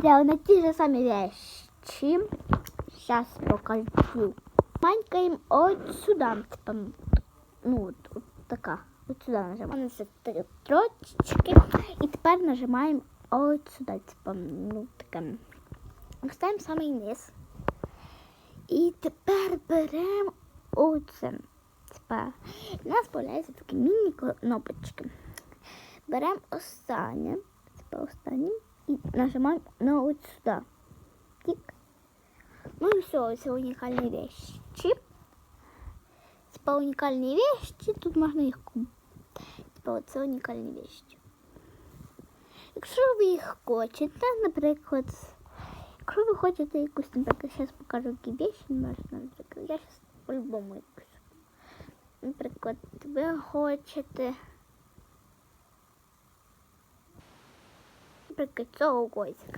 смотрела на ті ж самі вещи. Сейчас покажу. Манькаем от сюда, типа, ну, вот, вот така. От сюди нажимаємо. Це три строчки. І тепер нажимаємо от сюди, типа, ну, таке. Ставимо самий низ. І тепер беремо оце. Тепер у нас з'являються такі міні-кнопочки. Беремо останнє, тепер останнє, і нажимаємо на от сюди. Тік. Ну і все, це унікальні вещи. Типа унікальні вещи, тут можна їх купити. Типа це унікальні вещи. Якщо ви їх хочете, наприклад, якщо ви хочете якусь, наприклад, зараз покажу які вещи, наприклад, я зараз по-любому якусь. Наприклад, ви хочете. 给做过一次。